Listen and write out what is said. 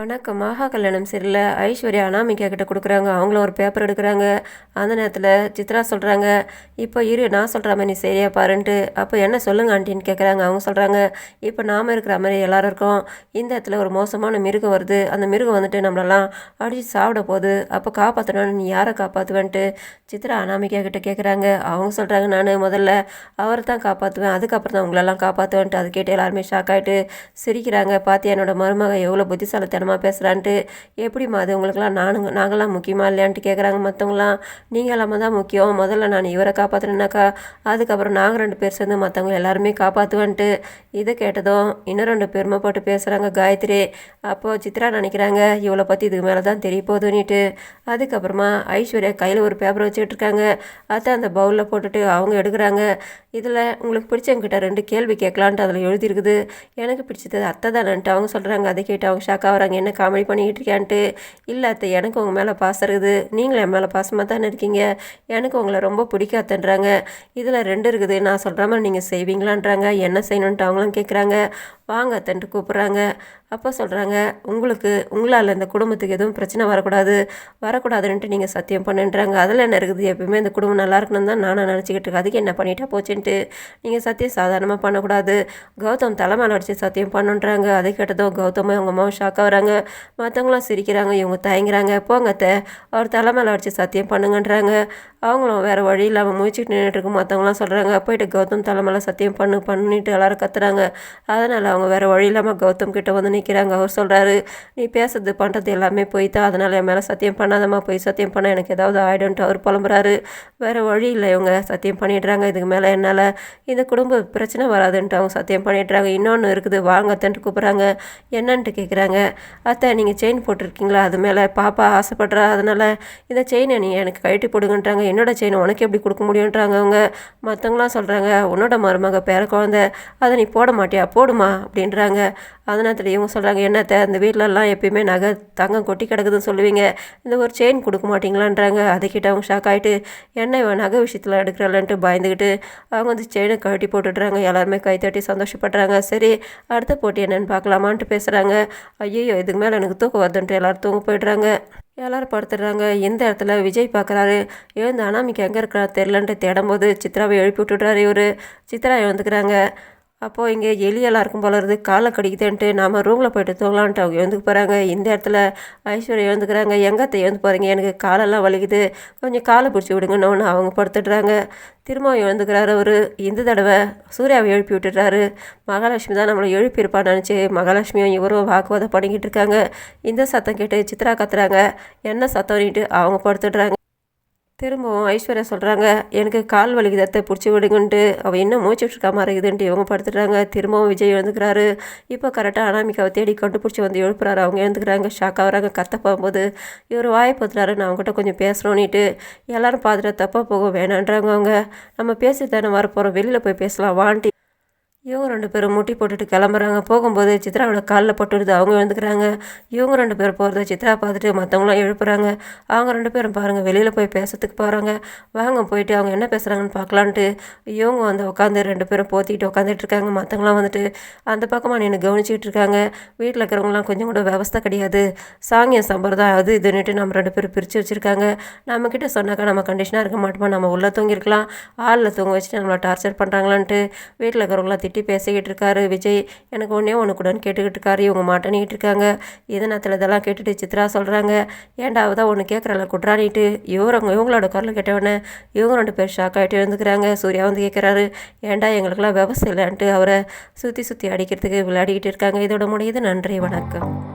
வணக்கம் மகா கல்யாணம் சரியில்ல. ஐஸ்வர்யா அனாமிகா கிட்ட கொடுக்குறாங்க. அவங்களும் ஒரு பேப்பர் எடுக்கிறாங்க. அந்த நேரத்தில் சித்ரா சொல்கிறாங்க இப்போ இரு நான் சொல்கிற மாதிரி நீ சரியா பாருன்ட்டு. அப்போ என்ன சொல்லுங்க ஆண்டின்னு கேட்குறாங்க அவங்க சொல்கிறாங்க இப்போ நாம் இருக்கிற மாதிரி எல்லோரும் இருக்கோம். இந்த இடத்துல ஒரு மோசமான மிருகம் வருது. அந்த மிருகம் வந்துட்டு நம்மளெல்லாம் அடித்து சாப்பிட போகுது. அப்போ காப்பாற்றணும்னு நீ யாரை காப்பாற்றுவேன்ட்டு சித்ரா அனாமிகா கிட்ட கேட்குறாங்க அவங்க சொல்கிறாங்க நான் முதல்ல அவரை தான் காப்பாற்றுவேன் அதுக்கப்புறம் தான் உங்களெல்லாம் காப்பாற்றுவேன்ட்டு அது கேட்டு எல்லாருமே ஷாக் ஆகிட்டு சிரிக்கிறாங்க. பார்த்து என்னோடய மருமக எவ்வளோ புத்திசாலித்தனமாக பேசுகிறான்ட்டு எப்படிம்மா அது உங்களுக்கெல்லாம் நானுங்க நாங்களாம் முக்கியமாக இல்லையான்ட்டு கேட்குறாங்க மற்றவங்களாம் நீங்கள் எல்லாமே தான் முக்கியம். முதல்ல நான் இவரை காப்பாற்றுனேனாக்கா அதுக்கப்புறம் நாங்கள் ரெண்டு பேர் சேர்ந்து மற்றவங்க எல்லாருமே காப்பாற்றுவேன்ட்டு இதை கேட்டதும் இன்னும் ரெண்டு பெருமை போட்டு பேசுகிறாங்க காயத்ரி. அப்போது சித்ரா நினைக்கிறாங்க இவளை பற்றி இதுக்கு மேலே தான் தெரிய போகுதுன்னுட்டு. அதுக்கப்புறமா ஐஸ்வர்யா கையில் ஒரு பேப்பர் வச்சுக்கிட்டு இருக்காங்க அதை அந்த பவுலில் போட்டுட்டு அவங்க எடுக்கிறாங்க. இதில் உங்களுக்கு பிடிச்சவங்கிட்ட ரெண்டு கேள்வி கேட்கலான்ட்டு அதில் எழுதியிருக்குது. எனக்கு பிடிச்சது அத்தை தானன்ட்டு அவங்க சொல்கிறாங்க அதை கேட்டு அவங்க ஷாக் ஆகிறாங்க. என்ன காமெடி பண்ணிக்கிட்டு இருக்கியான்ட்டு இல்லை அத்தை எனக்கு உங்கள் மேலே பாசம் இருக்குது. நீங்களும் என் மேலே பாசமாக தானே இருக்கீங்க? எனக்கு உங்களை ரொம்ப பிடிக்காதன்றாங்க. இதில் ரெண்டு இருக்குது. நான் சொல்கிற மாதிரி நீங்கள் செய்வீங்களான்றாங்க. என்ன செய்யணுன்ட்டு அவங்களும் கேட்குறாங்க வாங்க அத்தன்ட்டு கூப்பிட்றாங்க. அப்போ சொல்கிறாங்க உங்களுக்கு உங்களால் இந்த குடும்பத்துக்கு எதுவும் பிரச்சனை வரக்கூடாது. வரக்கூடாதுன்ட்டு நீங்கள் சத்தியம் பண்ணுன்றாங்க. அதில் என்ன இருக்குது? எப்பயுமே இந்த குடும்பம் நல்லா இருக்கணும் தான் நானும் நினச்சிக்கிட்டு இருக்கேன். அதுக்கு என்ன பண்ணிட்டா போச்சுன்ட்டு? நீங்கள் சத்தியம் சாதாரணமாக பண்ணக்கூடாது. கௌதம் தலைமையில் அடித்து சத்தியம் பண்ணுன்றாங்க. அதை கேட்டதும் கௌதமும் அவங்க அம்மாவும் ஷாக்காக சிரிக்கிறாங்க. மற்றவங்களும் சிரிக்கிறாங்க. இவங்க தயங்குறாங்க. போங்க அத்தை. அவர் தலைமையில் வச்சு சத்தியம் பண்ணுங்கன்றாங்க. அவங்களும் வேறு வழி இல்லாமல் முயற்சிட்டு நின்றுட்டு இருக்கும் மற்றவங்களாம் சொல்கிறாங்க போயிட்டு கௌதம் தலைமையில் சத்தியம் பண்ணு பண்ணிட்டு எல்லாரும் கத்துறாங்க. அதனால் அவங்க வேறு வழி இல்லாமல் கௌதம் கிட்டே வந்து நிற்கிறாங்க அவர் சொல்கிறாரு நீ பேசுறது பண்ணுறது எல்லாமே போய் தான் அதனால் என் மேலே சத்தியம் பண்ணாதம்மா. போய் சத்தியம் பண்ண எனக்கு ஏதாவது ஆகிடும்ட்டு அவர் புலம்புறாரு. வேறு வழி இல்லை. இவங்க சத்தியம் பண்ணிடுறாங்க. இதுக்கு மேலே என்னால் இந்த குடும்ப பிரச்சனை வராதுன்ட்டு அவங்க சத்தியம் பண்ணிடுறாங்க. இன்னொன்று இருக்குது. வாங்கத்தன்ட்டு கூப்பிட்றாங்க. என்னன்ட்டு கேட்குறாங்க அத்தை நீங்கள் செயின் போட்டிருக்கீங்களா? அது மேலே பாப்பா ஆசைப்படுறா. அதனால் இந்த செயினை நீ எனக்கு கழட்டி போடுங்கன்றாங்க. என்னோட செயின் உனக்கு எப்படி கொடுக்க முடியுன்றாங்க அவங்க. மற்றவங்களாம் சொல்கிறாங்க உன்னோட மருமக பேர குழந்தை அதை நீ போட மாட்டியா? போடுமா? அப்படின்றாங்க. அதனால் இவங்க சொல்கிறாங்க என்னத்த இந்த வீட்டிலலாம் எப்பயுமே நகை தங்கம் கொட்டி கிடக்குதுன்னு சொல்லுவீங்க. இந்த ஒரு செயின் கொடுக்க மாட்டீங்களான்றாங்க. அதுக்கிட்ட அவங்க ஷாக் ஆகிட்டு என்ன இவன் நகை விஷயத்தில் எடுக்கிறலன்ட்டு பயந்துக்கிட்டு அவங்க வந்து செயினை கட்டி போட்டுடுறாங்க. எல்லாருமே கைத்தட்டி சந்தோஷப்படுறாங்க. சரி அடுத்த போட்டி என்னென்னு பார்க்கலாமான்ட்டு பேசுகிறாங்க ஐயோ இதுக்கு மேலே எனக்கு தூக்கம் வருதுன்ட்டு எல்லோரும் தூங்க போயிடுறாங்க. எல்லாரும் படுத்துடுறாங்க. எந்த இடத்துல விஜய் பார்க்குறாரு எழுந்து அனாமிக்கு எங்கே இருக்கிறா தெரிலன்ட்டு தேடும்போது சித்ராவை எழுப்பி விட்டுடுறாரு இவர். சித்ரா எழுந்துக்கிறாங்க. அப்போது இங்கே எலியெல்லாம் இருக்கும் போல இருந்து காலை கடிக்குதுன்ட்டு நாம் ரூமில் போயிட்டு தூங்கலான்ட்டு அவங்க எழுந்துக்கு போகிறாங்க இந்த இடத்துல ஐஸ்வர்யா எழுந்துக்கிறாங்க. எங்கத்தை எழுந்து போகிறீங்க எனக்கு காலெல்லாம் வலிக்குது. கொஞ்சம் காலை பிடிச்சி விடுங்கன்னு அவங்க படுத்துடுறாங்க. திரும்பவும் எழுந்துக்கிறாரு அவர். இந்த தடவை சூர்யாவை எழுப்பி விட்டுடுறாரு. மகாலட்சுமி தான் நம்மளை எழுப்பியிருப்பான்னு நினச்சி மகாலட்சுமியும் இவரும் வாக்குவாதம் பண்ணிக்கிட்டு இருக்காங்க. இந்த சத்தம் கேட்டு சித்ரா கத்துறாங்க. என்ன சத்தம்னிட்டு அவங்க படுத்துடுறாங்க. திரும்பவும் ஐஸ்வர்யா சொல்கிறாங்க எனக்கு கால் வலிக்குதத்தை பிடிச்சி விடுங்கன்ட்டு. அவள் இன்னும் மூச்சு இருக்கா மாதிரி இருக்குதுன்ட்டு இவங்க படுத்துடுறாங்க. திரும்பவும் விஜய் எழுந்துக்கிறாரு. இப்போ கரெக்டாக அனாமிக்காவை தேடி கண்டுபிடிச்சி வந்து எழுப்புறாரு. அவங்க எழுந்துக்கிறாங்க ஷாக் ஆகிறாங்க கத்த போகும்போது இவர் வாயை பத்துறாரு நான் அவங்ககிட்ட கொஞ்சம் பேசணும்னிட்டு. எல்லாரும் பார்த்துட்டு தப்பாக போக வேணான்றாங்க அவங்க. நம்ம பேசி தானே வரப்போகிறோம் வெளியில் போய் பேசலாம். வாண்டி இவங்க ரெண்டு பேரும் முட்டி போட்டுட்டு கிளம்புறாங்க. போகும்போது சித்ராவோட காலில் போட்டுடுது. அவங்க எழுந்துக்கிறாங்க. இவங்க ரெண்டு பேரும் போகிறத சித்ரா பார்த்துட்டு மற்றவங்களாம் எழுப்புறாங்க. அவங்க ரெண்டு பேரும் பாருங்கள் வெளியில் போய் பேசுறதுக்கு போகிறாங்க வாங்க போயிட்டு அவங்க என்ன பேசுகிறாங்கன்னு பார்க்கலான்ட்டு இவங்க வந்து உட்காந்து ரெண்டு பேரும் போத்திக்கிட்டு உட்காந்துட்டு இருக்காங்க. மற்றவங்களாம் வந்துட்டு அந்த பக்கமாக நின்று கவனிச்சிக்கிட்டு இருக்காங்க. வீட்டில் இருக்கிறவங்களாம் கொஞ்சம் கூட விவஸ்தை கிடையாது. சாங்கியம் சம்பிரதாயம் அது இதுன்னுட்டு நம்ம ரெண்டு பேரும் பிரித்து வச்சுருக்காங்க. நம்மக்கிட்ட சொன்னாக்கா நம்ம கண்டிஷனாக இருக்க மாட்டோமா? நம்ம உள்ளே தூங்கியிருக்கலாம். ஆளில் தூங்க வச்சுட்டு நம்மளை டார்ச்சர் பண்ணுறாங்களான்ட்டு வீட்டில் இருக்கிறவங்களாம் திட்டி பேசிக்கிட்டு இருக்காரு. விஜய் எனக்கு ஒன்றே ஒன்று கூடன்னு கேட்டுக்கிட்டு இருக்காரு. இவங்க மாட்டேனிக்கிட்டு இருக்காங்க. இதனத்தில் இதெல்லாம் கேட்டுட்டு சித்ரா சொல்கிறாங்க ஏன்டா ஒன்று கேட்குறல குட்ரானிட்டு இவரவங்க இவங்களோட குரல் கேட்டவொடனே இவங்க ரெண்டு பேர் ஷாக் ஆகிட்டு எழுந்துக்கிறாங்க. சூர்யா வந்து கேட்குறாரு ஏன்டா எங்களுக்கெல்லாம் விவசாயம் இல்லைன்ட்டு அவரை சுற்றி சுற்றி அடிக்கிறதுக்கு விளையாடிக்கிட்டு இருக்காங்க. இதோட முடியுது. நன்றி. வணக்கம்.